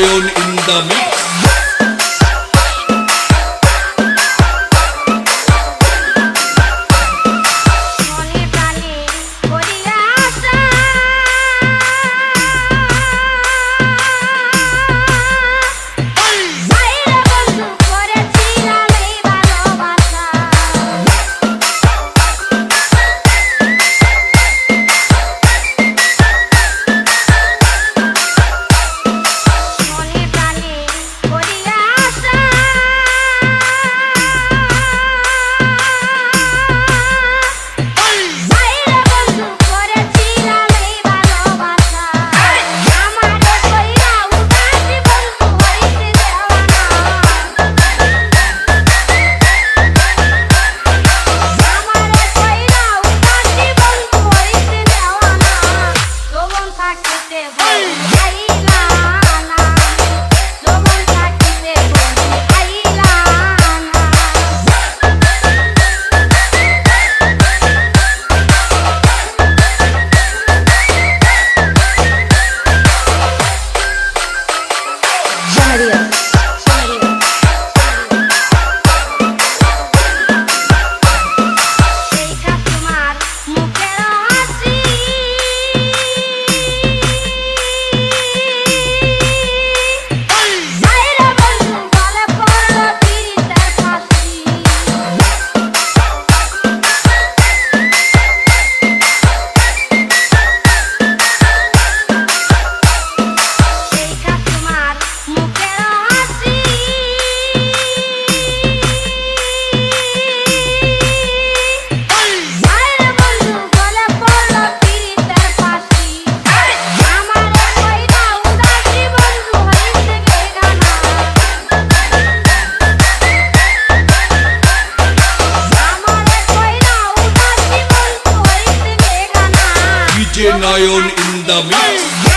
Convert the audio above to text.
lion in the mix. Hari. Nayan in the mix